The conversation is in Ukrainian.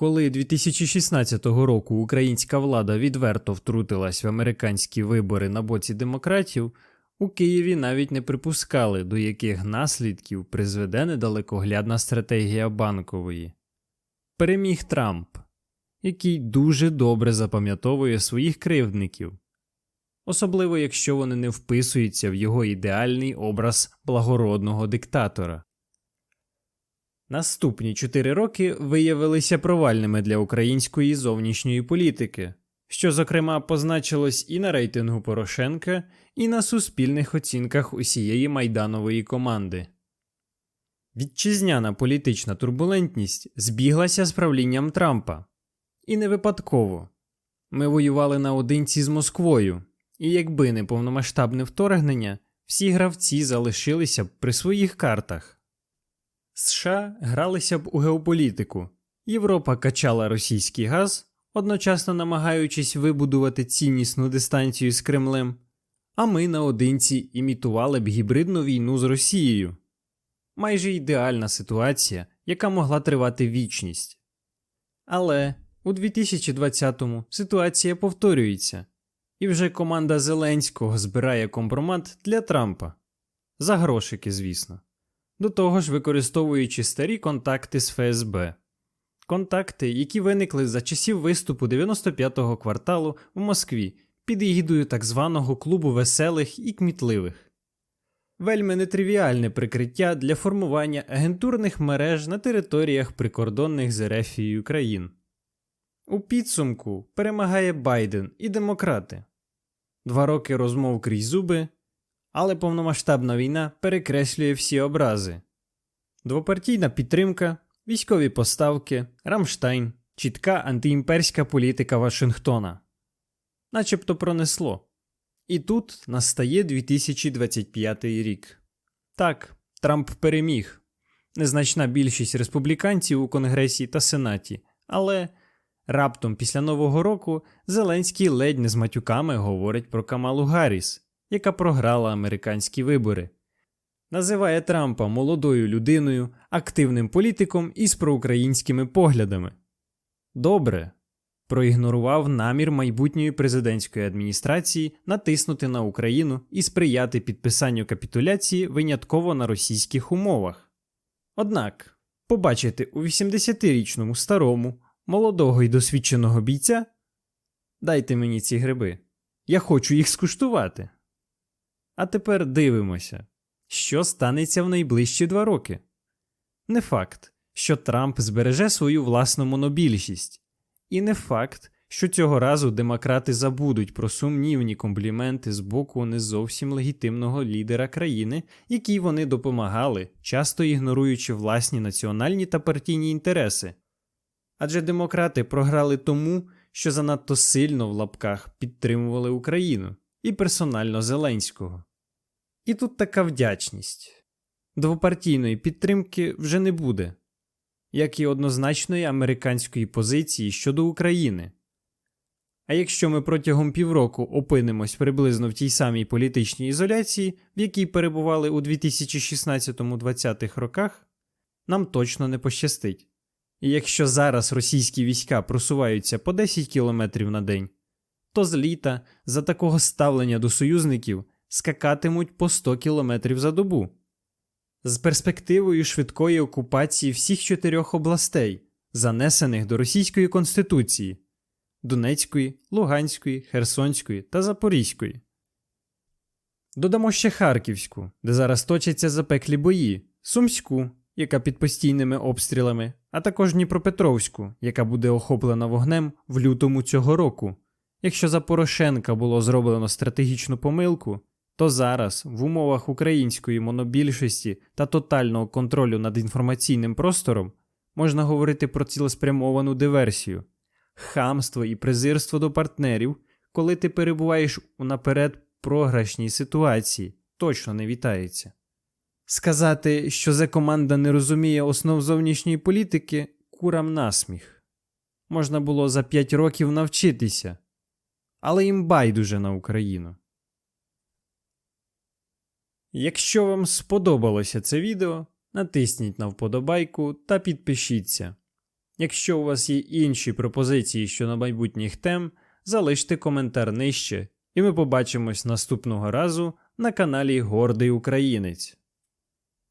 Коли 2016 року українська влада відверто втрутилась в американські вибори на боці демократів, у Києві навіть не припускали, до яких наслідків призведе недалекоглядна стратегія банкової. Переміг Трамп, який дуже добре запам'ятовує своїх кривдників, особливо якщо вони не вписуються в його ідеальний образ благородного диктатора. Наступні чотири роки виявилися провальними для української зовнішньої політики, що, зокрема, позначилось і на рейтингу Порошенка, і на суспільних оцінках усієї майданової команди. Вітчизняна політична турбулентність збіглася з правлінням Трампа. І не випадково. Ми воювали наодинці з Москвою, і якби не повномасштабне вторгнення, всі гравці залишилися б при своїх картах. США гралися б у геополітику, Європа качала російський газ, одночасно намагаючись вибудувати ціннісну дистанцію з Кремлем, а ми наодинці імітували б гібридну війну з Росією. Майже ідеальна ситуація, яка могла тривати вічність. Але у 2020-му ситуація повторюється, і вже команда Зеленського збирає компромат для Трампа. За грошики, звісно. До того ж, використовуючи старі контакти з ФСБ. Контакти, які виникли за часів виступу 95-го кварталу в Москві під егідою так званого клубу веселих і кмітливих. Вельми нетривіальне прикриття для формування агентурних мереж на територіях прикордонних з Ерефією країн. У підсумку перемагає Байден і демократи. Два роки розмов крізь зуби, але повномасштабна війна перекреслює всі образи. Двопартійна підтримка, військові поставки, Рамштайн, чітка антиімперська політика Вашингтона. Начебто пронесло. І тут настає 2025 рік. Так, Трамп переміг. Незначна більшість республіканців у Конгресі та Сенаті, але раптом після Нового року Зеленський ледь не з матюками говорить про Камалу Гарріс, яка програла американські вибори. Називає Трампа молодою людиною, активним політиком із проукраїнськими поглядами. Добре. Проігнорував намір майбутньої президентської адміністрації натиснути на Україну і сприяти підписанню капітуляції винятково на російських умовах. Однак, побачити у 80-річному старому, молодого і досвідченого бійця дайте мені ці гриби. Я хочу їх скуштувати. А тепер дивимося, що станеться в найближчі два роки. Не факт, що Трамп збереже свою власну монобільшість, і не факт, що цього разу демократи забудуть про сумнівні компліменти з боку не зовсім легітимного лідера країни, якій вони допомагали, часто ігноруючи власні національні та партійні інтереси. Адже демократи програли тому, що занадто сильно в лапках підтримували Україну і персонально Зеленського. І тут така вдячність. Двопартійної підтримки вже не буде, як і однозначної американської позиції щодо України. А якщо ми протягом півроку опинимось приблизно в тій самій політичній ізоляції, в якій перебували у 2016-2020 роках, нам точно не пощастить. І якщо зараз російські війська просуваються по 10 кілометрів на день, то з літа за такого ставлення до союзників скакатимуть по 100 кілометрів за добу. З перспективою швидкої окупації всіх чотирьох областей, занесених до Російської Конституції Донецької, Луганської, Херсонської та Запорізької. Додамо ще Харківську, де зараз точаться запеклі бої, Сумську, яка під постійними обстрілами, а також Дніпропетровську, яка буде охоплена вогнем в лютому цього року. Якщо за Порошенка було зроблено стратегічну помилку, то зараз, в умовах української монобільшості та тотального контролю над інформаційним простором, можна говорити про цілеспрямовану диверсію, хамство і презирство до партнерів, коли ти перебуваєш у наперед програшній ситуації, точно не вітається. Сказати, що зе команда не розуміє основ зовнішньої політики, курам насміх. Можна було за 5 років навчитися, але їм байдуже на Україну. Якщо вам сподобалося це відео, натисніть на вподобайку та підпишіться. Якщо у вас є інші пропозиції щодо майбутніх тем, залиште коментар нижче, і ми побачимось наступного разу на каналі Гордий Українець.